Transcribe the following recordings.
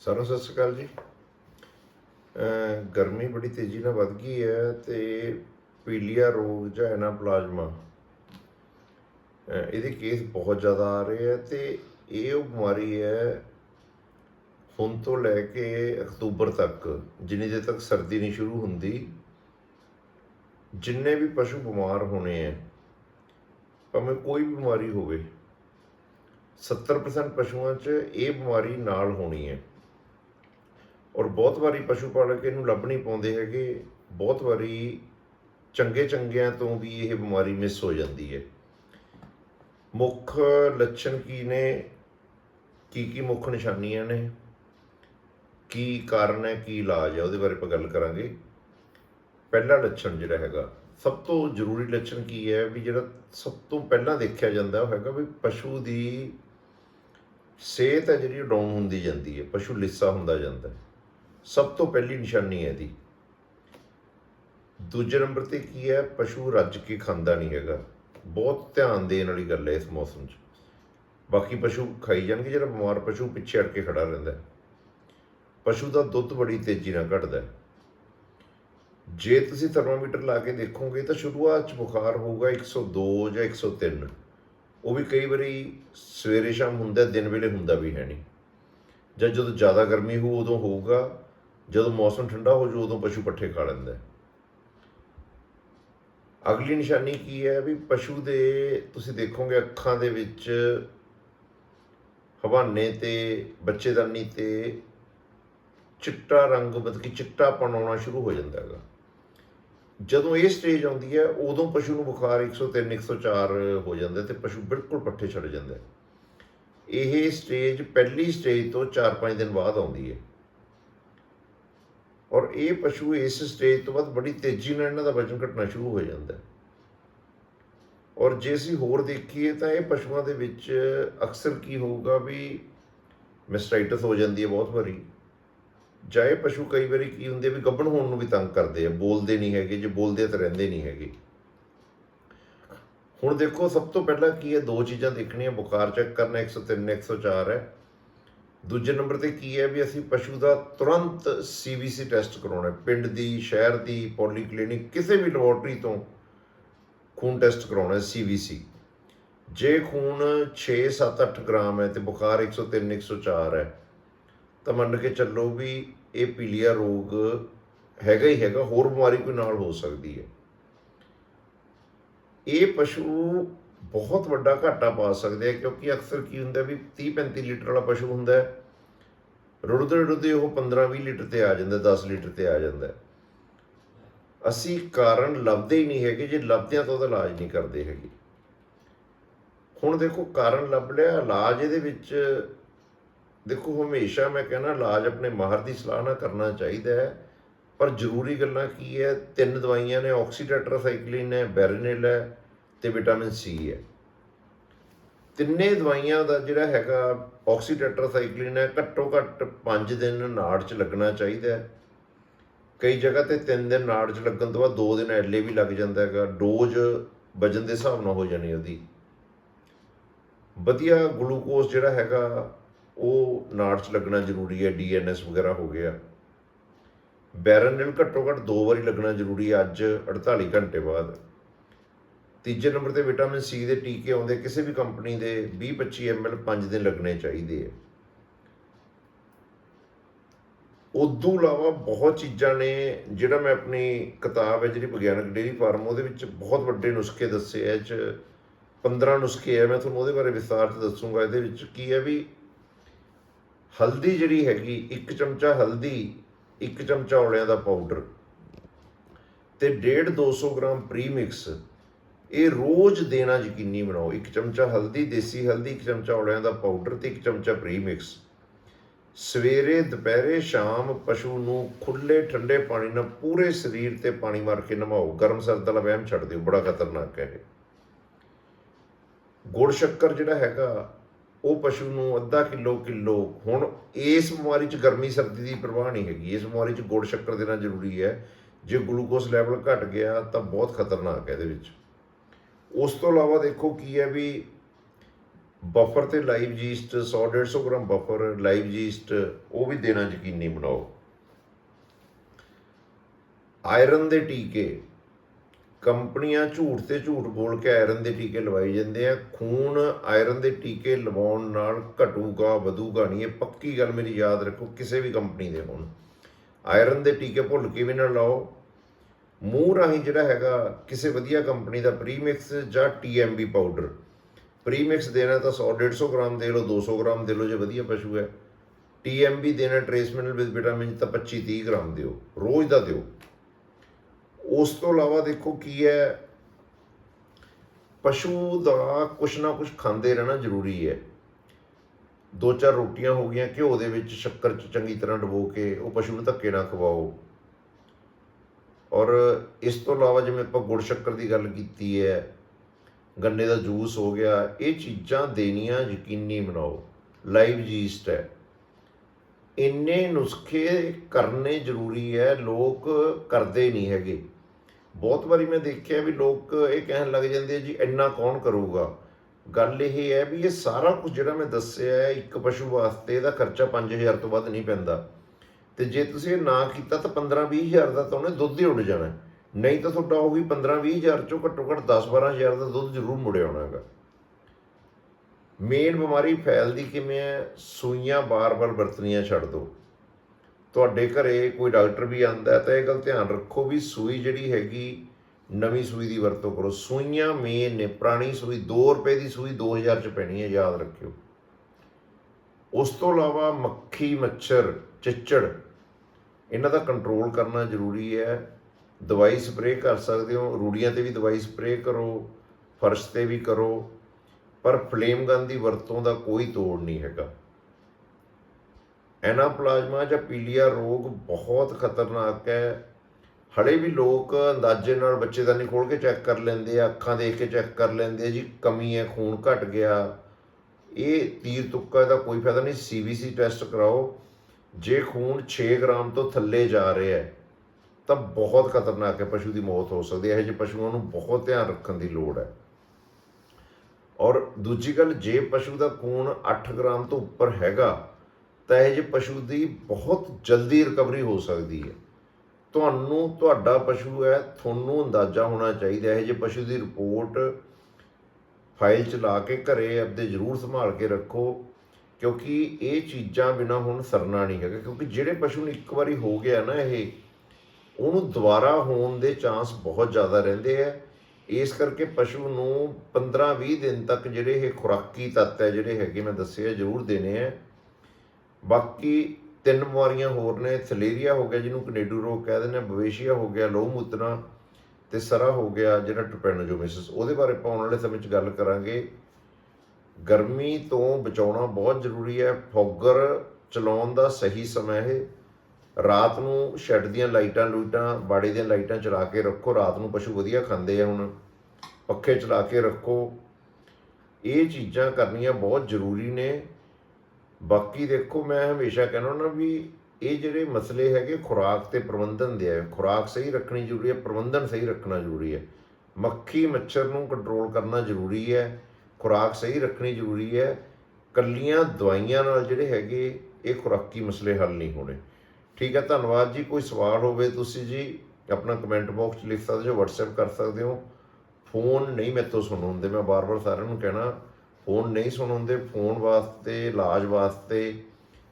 ਸਾਰਿਆਂ ਸਤਿ ਸ਼੍ਰੀ ਅਕਾਲ ਜੀ। ਗਰਮੀ ਬੜੀ ਤੇਜ਼ੀ ਨਾਲ ਵੱਧ ਗਈ ਹੈ ਤੇ ਪੀਲੀਆ ਰੋਗ ਜਾਂ ਐਨਾਪਲਾਜ਼ਮਾ, ਅਹ ਇਹਦੇ ਕੇਸ ਬਹੁਤ ਜ਼ਿਆਦਾ ਆ ਰਹੇ ਆ ਤੇ ਇਹ ਉਹ ਬਿਮਾਰੀ ਹੈ ਹੁਣ ਤੋਂ ਲੈ ਕੇ ਅਕਤੂਬਰ ਤੱਕ, ਜਿੰਨੀ ਦੇਰ ਤੱਕ ਸਰਦੀ ਨਹੀਂ ਸ਼ੁਰੂ ਹੁੰਦੀ, ਜਿੰਨੇ ਵੀ ਪਸ਼ੂ ਬਿਮਾਰ ਹੋਣੇ ਆ ਭਾਵੇਂ ਕੋਈ ਵੀ ਬਿਮਾਰੀ ਹੋਵੇ 70% ਪਸ਼ੂਆਂ 'ਚ ਇਹ ਬਿਮਾਰੀ ਨਾਲ ਹੋਣੀ ਹੈ। ਔਰ ਬਹੁਤ ਵਾਰੀ ਪਸ਼ੂ ਪਾਲਕ ਇਹਨੂੰ ਲੱਭ ਨਹੀਂ ਪਾਉਂਦੇ ਹੈਗੇ। ਬਹੁਤ ਵਾਰੀ ਚੰਗੇ ਚੰਗਿਆਂ ਤੋਂ ਵੀ ਇਹ ਬਿਮਾਰੀ ਮਿਸ ਹੋ ਜਾਂਦੀ ਹੈ। ਮੁੱਖ ਲੱਛਣ ਕੀ ਨੇ? ਕੀ ਕੀ ਮੁੱਖ ਨਿਸ਼ਾਨੀਆਂ ਨੇ? ਕੀ ਕਾਰਨ ਹੈ, ਕੀ ਇਲਾਜ ਹੈ? ਉਹਦੇ ਬਾਰੇ ਆਪਾਂ ਗੱਲ ਕਰਾਂਗੇ। ਪਹਿਲਾ ਲੱਛਣ ਜਿਹੜਾ ਹੈਗਾ, ਸਭ ਤੋਂ ਜ਼ਰੂਰੀ ਲੱਛਣ ਕੀ ਹੈ ਵੀ ਜਿਹੜਾ ਸਭ ਤੋਂ ਪਹਿਲਾਂ ਦੇਖਿਆ ਜਾਂਦਾ ਉਹ ਹੈਗਾ ਵੀ ਪਸ਼ੂ ਦੀ ਸਿਹਤ ਹੈ ਜਿਹੜੀ ਡਾਊਨ ਹੁੰਦੀ ਜਾਂਦੀ ਹੈ, ਪਸ਼ੂ ਲਿੱਸਾ ਹੁੰਦਾ ਜਾਂਦਾ ਹੈ। ਸਭ ਤੋਂ ਪਹਿਲੀ ਨਿਸ਼ਾਨੀ ਹੈ ਇਹਦੀ। ਦੂਜੇ ਨੰਬਰ ਤੇ ਕੀ ਹੈ? ਪਸ਼ੂ ਰੱਜ ਕੇ ਖਾਂਦਾ ਨਹੀਂ ਹੈਗਾ। ਬਹੁਤ ਧਿਆਨ ਦੇਣ ਵਾਲੀ ਗੱਲ ਹੈ ਇਸ ਮੌਸਮ 'ਚ। ਬਾਕੀ ਪਸ਼ੂ ਖਾਈ ਜਾਣਗੇ, ਜਿਹੜਾ ਬਿਮਾਰ ਪਸ਼ੂ ਪਿੱਛੇ ਅੜ ਕੇ ਖੜਾ ਰਹਿੰਦਾ ਹੈ। ਪਸ਼ੂ ਦਾ ਦੁੱਧ ਬੜੀ ਤੇਜ਼ੀ ਨਾਲ ਘਟਦਾ ਹੈ। ਜੇ ਤੁਸੀਂ ਥਰਮਾਮੀਟਰ ਲਾ ਕੇ ਦੇਖੋਗੇ ਤਾਂ ਸ਼ੁਰੂਆਤ 'ਚ ਬੁਖਾਰ ਹੋਊਗਾ 102 ਜਾਂ 103 ਉਹ ਵੀ ਕਈ ਵਾਰੀ ਸਵੇਰੇ ਸ਼ਾਮ ਹੁੰਦਾ, ਦਿਨ ਵੇਲੇ ਹੁੰਦਾ ਵੀ ਹੈ ਨਹੀਂ। ਜਾਂ ਜਦੋਂ ਜ਼ਿਆਦਾ ਗਰਮੀ ਹੋਊ ਉਦੋਂ ਹੋਊਗਾ ਜਦੋਂ ਮੌਸਮ ਠੰਡਾ ਹੋ ਜਾਊ, ਉਦੋਂ ਪਸ਼ੂ ਪੱਠੇ ਖਾ ਲੈਂਦਾ ਹੈ। ਅਗਲੀ ਨਿਸ਼ਾਨੀ ਕੀ ਹੈ ਵੀ ਪਸ਼ੂ ਦੇ, ਤੁਸੀਂ ਦੇਖੋਗੇ ਅੱਖਾਂ ਦੇ ਵਿੱਚ ਹਵਾਨੇ ਤੇ, ਬੱਚੇਦਾਨੀ ਤੇ ਚਿੱਟਾ ਰੰਗ, ਮਤਲਬ ਕਿ ਚਿੱਟਾ ਆਉਣਾ ਸ਼ੁਰੂ ਹੋ ਜਾਂਦਾ ਹੈਗਾ। ਜਦੋਂ ਇਹ ਸਟੇਜ ਆਉਂਦੀ ਹੈ, ਉਦੋਂ ਪਸ਼ੂ ਨੂੰ ਬੁਖਾਰ 103 104 ਹੋ ਜਾਂਦਾ ਹੈ ਤੇ ਪਸ਼ੂ ਬਿਲਕੁਲ ਪੱਠੇ ਛੱਡ ਜਾਂਦਾ ਇਹ ਸਟੇਜ ਪਹਿਲੀ ਸਟੇਜ ਤੋਂ 4-5 ਦਿਨ ਬਾਅਦ ਆਉਂਦੀ ਹੈ। ਔਰ ਇਹ ਪਸ਼ੂ ਇਸ ਸਟੇਜ ਤੋਂ ਬਾਅਦ ਬੜੀ ਤੇਜ਼ੀ ਨਾਲ ਇਹਨਾਂ ਦਾ ਵਜਨ ਘਟਣਾ ਸ਼ੁਰੂ ਹੋ ਜਾਂਦਾ ਹੈ। ਔਰ ਜੇ ਅਸੀਂ ਹੋਰ ਦੇਖੀਏ ਤਾਂ ਇਹ ਪਸ਼ੂਆਂ ਦੇ ਵਿੱਚ ਅਕਸਰ ਕੀ ਹੋਊਗਾ ਵੀ ਮੈਸਟਾਈਟਸ ਹੋ ਜਾਂਦੀ ਹੈ ਬਹੁਤ ਵਾਰੀ। ਜਾਂ ਇਹ ਪਸ਼ੂ ਕਈ ਵਾਰੀ ਕੀ ਹੁੰਦੇ ਵੀ ਗੱਭਣ ਹੋਣ ਨੂੰ ਵੀ ਤੰਗ ਕਰਦੇ ਆ, ਬੋਲਦੇ ਨਹੀਂ ਹੈਗੇ ਜੇ ਬੋਲਦੇ ਤਾਂ ਰਹਿੰਦੇ ਨਹੀਂ ਹੈਗੇ। ਹੁਣ ਦੇਖੋ ਸਭ ਤੋਂ ਪਹਿਲਾਂ ਕੀ ਹੈ, ਦੋ ਚੀਜ਼ਾਂ ਦੇਖਣੀਆਂ, ਬੁਖਾਰ ਚੈੱਕ ਕਰਨਾ 103 104 ਹੈ। ਦੂਜੇ ਨੰਬਰ ਤੇ ਕੀ ਹੈ ਵੀ ਅਸੀਂ ਪਸ਼ੂ ਦਾ ਤੁਰੰਤ ਸੀਬੀਸੀ ਟੈਸਟ ਕਰਾਉਣਾ ਪਿੰਡ ਦੀ, ਸ਼ਹਿਰ ਦੀ ਪੋਲੀ ਕਲੀਨਿਕ ਕਿਸੇ ਵੀ ਲੈਬੋਰਟਰੀ ਤੋਂ ਖੂਨ ਟੈਸਟ ਕਰਾਉਣਾ ਹੈ ਸੀਬੀਸੀ ਜੇ ਖੂਨ 6 7 8 ਗ੍ਰਾਮ ਹੈ ਤੇ ਬੁਖਾਰ 103 104 ਹੈ, ਤਾਂ ਮੰਨ ਕੇ ਚੱਲੋ ਵੀ ਇਹ ਪੀਲੀਆ ਰੋਗ ਹੈਗਾ ਹੀ ਹੈਗਾ, ਹੋਰ ਬਿਮਾਰੀ ਕੋਈ ਨਾਲ ਹੋ ਸਕਦੀ ਹੈ। ਇਹ ਪਸ਼ੂ ਬਹੁਤ ਵੱਡਾ ਘਾਟਾ ਪਾ ਸਕਦੇ ਆ, ਕਿਉਂਕਿ ਅਕਸਰ ਕੀ ਹੁੰਦਾ ਵੀ 30 35 ਲੀਟਰ ਵਾਲਾ ਪਸ਼ੂ ਹੁੰਦਾ ਰੁੜਦੇ ਰੁੜਦੇ ਉਹ 15 20 ਲੀਟਰ ਤੇ ਆ ਜਾਂਦਾ 10 ਲੀਟਰ ਤੇ ਆ ਜਾਂਦਾ ਅਸੀਂ ਕਾਰਨ ਲੱਭਦੇ ਹੀ ਨਹੀਂ ਹੈਗੇ, ਜੇ ਲੱਭਦੇ ਆ ਤਾਂ ਉਹਦਾ ਇਲਾਜ ਨਹੀਂ ਕਰਦੇ ਹੈਗੇ। ਹੁਣ ਦੇਖੋ, ਕਾਰਨ ਲੱਭ ਲਿਆ, ਇਲਾਜ ਇਹਦੇ ਵਿੱਚ ਦੇਖੋ, ਹਮੇਸ਼ਾ ਮੈਂ ਕਹਿੰਦਾ ਇਲਾਜ ਆਪਣੇ ਮਾਹਰ ਦੀ ਸਲਾਹ ਨਾਲ ਕਰਨਾ ਚਾਹੀਦਾ ਹੈ, ਪਰ ਜ਼ਰੂਰੀ ਗੱਲਾਂ ਕੀ ਹੈ? ਤਿੰਨ ਦਵਾਈਆਂ ਨੇ, ਆਕਸੀਟੈਟਰਾਸਾਈਕਲਿਨ ਹੈ, ਬੈਰਨਿਲ ਹੈ ਤੇ ਵਿਟਾਮਿਨ ਸੀ ਹੈ। ਤਿੰਨੇ ਦਵਾਈਆਂ ਦਾ ਜਿਹੜਾ ਹੈਗਾ ਆਕਸੀਟੈਟਰਾਸਾਈਕਲਿਨ ਹੈ ਘੱਟੋ ਘੱਟ 5 ਦਿਨ ਨਾੜ 'ਚ ਲੱਗਣਾ ਚਾਹੀਦਾ ਹੈ। ਕਈ ਜਗ੍ਹਾ ਤੇ 3 ਦਿਨ ਨਾੜ 'ਚ ਲੱਗਣ ਤੋਂ ਬਾਅਦ 2 ਦਿਨ ਐਲੇ ਵੀ ਲੱਗ ਜਾਂਦਾ ਹੈਗਾ, ਡੋਜ਼ ਵਜਨ ਦੇ ਹਿਸਾਬ ਨਾਲ ਹੋ ਜਾਣੀ ਉਹਦੀ। ਵਧੀਆ ਗਲੂਕੋਜ਼ ਜਿਹੜਾ ਹੈਗਾ, ਉਹ ਨਾੜ 'ਚ ਲੱਗਣਾ ਜ਼ਰੂਰੀ ਹੈ ਡੀਐਨਐਸ ਵਗੈਰਾ ਹੋ ਗਿਆ। ਬੈਰਨਿਲ ਘੱਟੋ ਘੱਟ ਦੋ ਵਾਰੀ ਲੱਗਣਾ ਜ਼ਰੂਰੀ ਹੈ, ਅੱਜ 48 ਘੰਟੇ ਬਾਅਦ। ਤੀਜੇ ਨੰਬਰ ਤੇ ਵਿਟਾਮਿਨ ਸੀ ਦੇ ਟੀਕੇ ਆਉਂਦੇ ਕਿਸੇ ਵੀ ਕੰਪਨੀ ਦੇ 20-25 ml 5 ਦਿਨ ਲੱਗਣੇ ਚਾਹੀਦੇ ਆ। ਉਦੋਂ ਇਲਾਵਾ ਬਹੁਤ ਚੀਜ਼ਾਂ ਨੇ ਜਿਹੜਾ ਮੈਂ ਆਪਣੀ ਕਿਤਾਬ ਹੈ ਜਿਹੜੀ ਵਿਗਿਆਨਕ ਡੇਰੀ ਫਾਰਮ, ਉਹਦੇ ਵਿੱਚ ਬਹੁਤ ਵੱਡੇ ਨੁਸਖੇ ਦੱਸੇ ਆ ਚ 15 ਨੁਸਖੇ ਆ, ਮੈਂ ਤੁਹਾਨੂੰ ਉਹਦੇ ਬਾਰੇ ਵਿਸਥਾਰ ਚ ਦੱਸੂਗਾ। ਇਹਦੇ ਵਿੱਚ ਕੀ ਹੈ ਵੀ ਹਲਦੀ ਜਿਹੜੀ ਹੈਗੀ, ਇੱਕ ਚਮਚਾ ਹਲਦੀ, ਇੱਕ ਚਮਚਾ ਔਲਿਆਂ ਦਾ ਪਾਊਡਰ ਤੇ 1.5 200 ਗ੍ਰਾਮ ਪ੍ਰੀਮਿਕਸ ਇਹ ਰੋਜ਼ ਦੇਣਾ ਯਕੀਨੀ ਬਣਾਓ। ਇੱਕ ਚਮਚਾ ਹਲਦੀ, ਦੇਸੀ ਹਲਦੀ, ਇੱਕ ਚਮਚਾ ਔਲਿਆਂ ਦਾ ਪਾਊਡਰ ਤੇ ਇੱਕ ਚਮਚਾ ਪ੍ਰੀਮਿਕਸ ਸਵੇਰੇ, ਦੁਪਹਿਰੇ, ਸ਼ਾਮ ਪਸ਼ੂ ਨੂੰ ਖੁੱਲੇ ਠੰਡੇ ਪਾਣੀ ਨਾਲ ਪੂਰੇ ਸਰੀਰ ਤੇ ਪਾਣੀ ਮਾਰ ਕੇ ਨਵਾਓ ਗਰਮ ਸਰਦ ਵਾਲਾ ਵਹਿਮ ਛੱਡ ਦਿਓ। ਬੜਾ ਖਤਰਨਾਕ ਹੈ ਇਹ। ਗੁੜ ਸ਼ੱਕਰ ਜਿਹੜਾ ਹੈਗਾ, ਉਹ ਪਸ਼ੂ ਨੂੰ ਅੱਧਾ ਕਿਲੋ ਕਿਲੋ। ਹੁਣ ਇਸ ਬਿਮਾਰੀ 'ਚ ਗਰਮੀ ਸਰਦੀ ਦੀ ਪਰਵਾਹ ਨਹੀਂ ਹੈਗੀ। ਇਸ ਬਿਮਾਰੀ 'ਚ ਗੁੜ ਸ਼ੱਕਰ ਦੇਣਾ ਜ਼ਰੂਰੀ ਹੈ। ਜੇ ਗਲੂਕੋਜ਼ ਲੈਵਲ ਘਟ ਗਿਆ ਤਾਂ ਬਹੁਤ ਖਤਰਨਾਕ ਹੈ ਇਹਦੇ ਵਿੱਚ। ਉਸ ਤੋਂ ਇਲਾਵਾ ਦੇਖੋ ਕੀ ਹੈ ਵੀ ਬਫਰ ਤੇ live yeast 100 150 gram buffer, live yeast, ਉਹ ਵੀ ਦੇਣਾ ਯਕੀਨੀ ਬਣਾਓ। ਆਇਰਨ ਦੇ ਟੀਕੇ, ਕੰਪਨੀਆਂ ਝੂਠ ਤੇ ਝੂਠ ਬੋਲ ਕੇ ਆਇਰਨ ਦੇ ਟੀਕੇ ਲਵਾਈ ਜਾਂਦੇ ਆ। ਖੂਨ ਆਇਰਨ ਦੇ ਟੀਕੇ ਲਵਾਉਣ ਨਾਲ ਘਟੂਗਾ, ਵਧੂਗਾ ਨਹੀਂ, ਇਹ ਪੱਕੀ ਗੱਲ ਮੇਰੀ ਯਾਦ ਰੱਖੋ, ਕਿਸੇ ਵੀ ਕੰਪਨੀ ਦੇ ਹੋਣ। ਆਇਰਨ ਦੇ ਟੀਕੇ ਭੁੱਲ ਕੇ ਵੀ ਨਾ ਲਾਓ। ਮੂੰਹ ਰਾਹੀਂ ਜਿਹੜਾ ਹੈਗਾ ਕਿਸੇ ਵਧੀਆ ਕੰਪਨੀ ਦਾ ਪ੍ਰੀਮਿਕਸ ਜਾਂ ਟੀਐਮਬੀ ਪਾਊਡਰ ਪ੍ਰੀਮਿਕਸ ਦੇਣਾ ਤਾਂ 100 150 ਗ੍ਰਾਮ ਦੇ ਲਓ 200 ਗ੍ਰਾਮ ਦੇ ਲਓ ਜੇ ਵਧੀਆ ਪਸ਼ੂ ਹੈ। ਟੀਐਮਬੀ ਦੇਣਾ ਟ੍ਰੇਸ ਮਿਨਰਲ ਵਿਦ ਵਿਟਾਮਿਨ ਤਾਂ 25 30 ਗ੍ਰਾਮ ਦਿਓ, ਰੋਜ਼ ਦਾ ਦਿਓ। ਉਸ ਤੋਂ ਇਲਾਵਾ ਦੇਖੋ ਕੀ ਹੈ, ਪਸ਼ੂ ਦਾ ਕੁਛ ਨਾ ਕੁਛ ਖਾਂਦੇ ਰਹਿਣਾ ਜ਼ਰੂਰੀ ਹੈ। ਦੋ ਚਾਰ ਰੋਟੀਆਂ ਹੋ ਗਈਆਂ, ਘਿਓ ਦੇ ਵਿੱਚ ਸ਼ੱਕਰ ਚ ਚੰਗੀ ਤਰ੍ਹਾਂ ਡਬੋ ਕੇ ਉਹ ਪਸ਼ੂ ਨੂੰ ਧੱਕੇ ਨਾ ਖਵਾਓ। ਔਰ ਇਸ ਤੋਂ ਇਲਾਵਾ ਜਿਵੇਂ ਆਪਾਂ ਗੁੜ ਸ਼ੱਕਰ ਦੀ ਗੱਲ ਕੀਤੀ ਹੈ, ਗੰਨੇ ਦਾ ਜੂਸ ਹੋ ਗਿਆ, ਇਹ ਚੀਜ਼ਾਂ ਦੇਣੀਆਂ ਯਕੀਨੀ ਬਣਾਓ ਲਾਈਵ ਜੀਸਟ ਹੈ। ਇੰਨੇ ਨੁਸਖੇ ਕਰਨੇ ਜ਼ਰੂਰੀ ਹੈ, ਲੋਕ ਕਰਦੇ ਨਹੀਂ ਹੈਗੇ। ਬਹੁਤ ਵਾਰੀ ਮੈਂ ਦੇਖਿਆ ਵੀ ਲੋਕ ਇਹ ਕਹਿਣ ਲੱਗ ਜਾਂਦੇ ਜੀ, ਇੰਨਾ ਕੌਣ ਕਰੂਗਾ? ਗੱਲ ਇਹ ਹੈ ਵੀ ਇਹ ਸਾਰਾ ਕੁਝ ਜਿਹੜਾ ਮੈਂ ਦੱਸਿਆ ਹੈ, ਇੱਕ ਪਸ਼ੂ ਵਾਸਤੇ ਇਹਦਾ ਖਰਚਾ 5000 ਤੋਂ ਵੱਧ ਨਹੀਂ ਪੈਂਦਾ। ਤੇ ਜੇ ਤੁਸੀਂ ਇਹ ਨਾ ਕੀਤਾ ਤਾਂ 15-20000 ਦਾ ਤਾਂ ਉਹਨੇ ਦੁੱਧ ਹੀ ਉੱਡ ਜਾਣਾ। ਨਹੀਂ ਤਾਂ ਤੁਹਾਡਾ ਉਹੀ 15-20000 ਚੋਂ ਘੱਟੋ ਘੱਟ 10-12000 ਦਾ ਦੁੱਧ ਜ਼ਰੂਰ ਮੁੜੇ ਆਉਣਾਗਾ ਮੇਨ ਬਿਮਾਰੀ ਫੈਲਦੀ ਕਿਵੇਂ ਹੈ? ਸੂਈਆਂ ਬਾਰ-ਬਾਰ ਵਰਤਣੀਆਂ ਛੱਡ ਦਿਓ। ਤੁਹਾਡੇ ਘਰੇ ਕੋਈ ਡਾਕਟਰ ਵੀ ਆਂਦਾ ਤਾਂ ਇਹ ਗੱਲ ਧਿਆਨ ਰੱਖੋ ਵੀ ਸੂਈ ਜਿਹੜੀ ਹੈਗੀ, ਨਵੀਂ ਸੂਈ ਦੀ ਵਰਤੋਂ ਕਰੋ। ਸੂਈਆਂ ਮੇਨ ਨੇ, ਪੁਰਾਣੀ ਸੂਈ 2 ਰੁਪਏ ਦੀ ਸੂਈ 2000 ਚ ਪੈਣੀ ਹੈ, ਯਾਦ ਰੱਖਿਓ। ਉਸ ਤੋਂ ਇਲਾਵਾ ਮੱਖੀ, ਮੱਛਰ, ਚਿੱਚੜ ਇਹਨਾਂ ਦਾ ਕੰਟਰੋਲ ਕਰਨਾ ਜ਼ਰੂਰੀ ਹੈ। ਦਵਾਈ ਸਪਰੇਅ ਕਰ ਸਕਦੇ ਹੋ, ਰੂੜੀਆਂ ਤੇ ਵੀ ਦਵਾਈ ਸਪਰੇਅ ਕਰੋ, ਫਰਸ਼ ਤੇ ਵੀ ਕਰੋ, ਪਰ ਫਲੇਮ ਗਨ ਦੀ ਵਰਤੋਂ ਦਾ ਕੋਈ ਤੋੜ ਨਹੀਂ ਹੈਗਾ। ਐਨਾਪਲਾਜ਼ਮਾ ਜਾਂ ਪੀਲੀਆ ਰੋਗ ਬਹੁਤ ਖਤਰਨਾਕ ਹੈ। ਹਲੇ ਵੀ ਲੋਕ ਅੰਦਾਜ਼ੇ ਨਾਲ ਬੱਚੇ ਦਾ ਨਹੀਂ ਖੋਲ ਕੇ ਚੈੱਕ ਕਰ ਲੈਂਦੇ ਆ ਅੱਖਾਂ ਦੇਖ ਕੇ ਚੈੱਕ ਕਰ ਲੈਂਦੇ ਆ ਜੀ, ਕਮੀ ਹੈ, ਖੂਨ ਘਟ ਗਿਆ। ਇਹ ਤੀਰ ਤੁੱਕਾ ਦਾ ਕੋਈ ਫਾਇਦਾ ਨਹੀਂ ਸੀਬੀਸੀ ਟੈਸਟ ਕਰਾਓ। ਜੇ ਖੂਨ 6 ਗ੍ਰਾਮ ਤੋਂ ਥੱਲੇ ਜਾ ਰਿਹਾ ਹੈ, ਤਾਂ ਬਹੁਤ ਖਤਰਨਾਕ ਹੈ, ਪਸ਼ੂ ਦੀ ਮੌਤ ਹੋ ਸਕਦੀ ਹੈ। ਇਹ ਜਿਹੇ ਪਸ਼ੂਆਂ ਨੂੰ ਬਹੁਤ ਧਿਆਨ ਰੱਖਣ ਦੀ ਲੋੜ ਹੈ। ਔਰ ਦੂਜੀ ਗੱਲ, ਜੇ ਪਸ਼ੂ ਦਾ ਖੂਨ 8 ਗ੍ਰਾਮ ਤੋਂ ਉੱਪਰ ਹੈਗਾ, ਤਾਂ ਇਹ ਜੇ ਪਸ਼ੂ ਦੀ ਬਹੁਤ ਜਲਦੀ ਰਿਕਵਰੀ ਹੋ ਸਕਦੀ ਹੈ। ਤੁਹਾਨੂੰ, ਤੁਹਾਡਾ ਪਸ਼ੂ ਹੈ, ਤੁਹਾਨੂੰ ਅੰਦਾਜ਼ਾ ਹੋਣਾ ਚਾਹੀਦਾ ਹੈ। ਜੇ ਪਸ਼ੂ ਦੀ ਰਿਪੋਰਟ ਫਾਈਲ ਚ ਲਾ ਕੇ ਘਰੇ ਆਪਦੇ ਜ਼ਰੂਰ ਸੰਭਾਲ ਕੇ ਰੱਖੋ। ਕਿਉਂਕਿ ਇਹ ਚੀਜ਼ਾਂ ਬਿਨਾ ਹੁਣ ਸਰਨਾ ਨਹੀਂ ਹੈਗਾ, ਕਿਉਂਕਿ ਜਿਹੜੇ ਪਸ਼ੂ ਨੂੰ ਇੱਕ ਵਾਰੀ ਹੋ ਗਿਆ ਨਾ ਇਹ, ਉਹਨੂੰ ਦੁਬਾਰਾ ਹੋਣ ਦੇ ਚਾਂਸ ਬਹੁਤ ਜ਼ਿਆਦਾ ਰਹਿੰਦੇ ਆ। ਇਸ ਕਰਕੇ ਪਸ਼ੂ ਨੂੰ 15-20 ਦਿਨ ਤੱਕ ਜਿਹੜੇ ਇਹ ਖੁਰਾਕੀ ਤੱਤ ਹੈ ਜਿਹੜੇ ਹੈਗੇ ਮੈਂ ਦੱਸੇ ਜ਼ਰੂਰ ਦੇਣੇ ਆ। ਬਾਕੀ ਤਿੰਨ ਬਿਮਾਰੀਆਂ ਹੋਰ ਨੇ, ਥਲੇਰੀਆ ਹੋ ਗਿਆ ਜਿਹਨੂੰ ਕਨੇਡੂ ਰੋਗ ਕਹਿ ਦਿੰਦੇ ਆ, ਬਵੇਸ਼ੀਆ ਹੋ ਗਿਆ, ਲੋਹ ਮੂਤਰਾ ਤੇ ਸਰਾ ਹੋ ਗਿਆ, ਜਿਹੜਾ ਟ੍ਰਿਪੈਨੋਜੋਮਿਸਿਸ। ਉਹਦੇ ਬਾਰੇ ਆਪਾਂ ਆਉਣ ਵਾਲੇ ਸਮੇਂ 'ਚ ਗੱਲ ਕਰਾਂਗੇ। ਗਰਮੀ ਤੋਂ ਬਚਾਉਣਾ ਬਹੁਤ ਜ਼ਰੂਰੀ ਹੈ। ਫੌਗਰ ਚਲਾਉਣ ਦਾ ਸਹੀ ਸਮਾਂ ਇਹ। ਰਾਤ ਨੂੰ ਸ਼ੈੱਡ ਦੀਆਂ ਲਾਈਟਾਂ ਲੂਈਟਾਂ ਬਾੜੀ ਦੀਆਂ ਲਾਈਟਾਂ ਚਲਾ ਕੇ ਰੱਖੋ। ਰਾਤ ਨੂੰ ਪਸ਼ੂ ਵਧੀਆ ਖਾਂਦੇ ਆ ਹੁਣ। ਪੱਖੇ ਚਲਾ ਕੇ ਰੱਖੋ। ਇਹ ਚੀਜ਼ਾਂ ਕਰਨੀਆਂ ਬਹੁਤ ਜ਼ਰੂਰੀ ਨੇ। ਬਾਕੀ ਦੇਖੋ, ਮੈਂ ਹਮੇਸ਼ਾ ਕਹਿੰਦਾ ਨਾ ਵੀ ਇਹ ਜਿਹੜੇ ਮਸਲੇ ਹੈਗੇ, ਖੁਰਾਕ ਤੇ ਪ੍ਰਬੰਧਨ ਦੇ ਆ। ਖੁਰਾਕ ਸਹੀ ਰੱਖਣੀ ਜ਼ਰੂਰੀ ਹੈ, ਪ੍ਰਬੰਧਨ ਸਹੀ ਰੱਖਣਾ ਜ਼ਰੂਰੀ ਹੈ। ਮੱਖੀ, ਮੱਛਰ ਨੂੰ ਕੰਟਰੋਲ ਕਰਨਾ ਜ਼ਰੂਰੀ ਹੈ। ਖੁਰਾਕ ਸਹੀ ਰੱਖਣੀ ਜ਼ਰੂਰੀ ਹੈ। ਕੱਲੀਆਂ ਦਵਾਈਆਂ ਨਾਲ ਜਿਹੜੇ ਹੈਗੇ, ਇਹ ਖੁਰਾਕੀ ਮਸਲੇ ਹੱਲ ਨਹੀਂ ਹੋਣੇ। ਠੀਕ ਹੈ, ਧੰਨਵਾਦ ਜੀ। ਕੋਈ ਸਵਾਲ ਹੋਵੇ ਤੁਸੀਂ ਜੀ, ਆਪਣਾ ਕਮੈਂਟ ਬਾਕਸ 'ਚ ਲਿਖ ਸਕਦੇ ਹੋ, WhatsApp ਕਰ ਸਕਦੇ ਹੋ। ਫੋਨ ਨਹੀਂ ਮੈਥੋਂ ਸੁਣ ਹੁੰਦੇ ਮੈਂ ਬਾਰ-ਬਾਰ ਸਾਰਿਆਂ ਨੂੰ ਕਹਿਣਾ, ਫੋਨ ਨਹੀਂ ਸੁਣ ਹੁੰਦੇ ਫੋਨ ਵਾਸਤੇ, ਇਲਾਜ ਵਾਸਤੇ।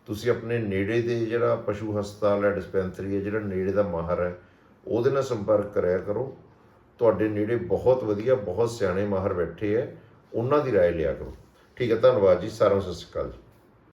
ਤੁਸੀਂ ਆਪਣੇ ਨੇੜੇ ਦੇ ਜਿਹੜਾ ਪਸ਼ੂ ਹਸਪਤਾਲ ਹੈ ਡਿਸਪੈਂਸਰੀ ਹੈ, ਜਿਹੜਾ ਨੇੜੇ ਦਾ ਮਾਹਰ ਹੈ, ਉਹਦੇ ਨਾਲ ਸੰਪਰਕ ਕਰਿਆ ਕਰੋ। ਤੁਹਾਡੇ ਨੇੜੇ ਬਹੁਤ ਵਧੀਆ, ਬਹੁਤ ਸਿਆਣੇ ਮਾਹਰ ਬੈਠੇ ਹੈ। ਉਹਨਾਂ ਦੀ رائے ਲਿਆ ਕਰੋ ਠੀਕ ਹੈ ਧੰਨਵਾਦ ਜੀ ਸਾਰਿਆਂ ਨੂੰ ਸਤਿ ਸ਼੍ਰੀ ਅਕਾਲ ਜੀ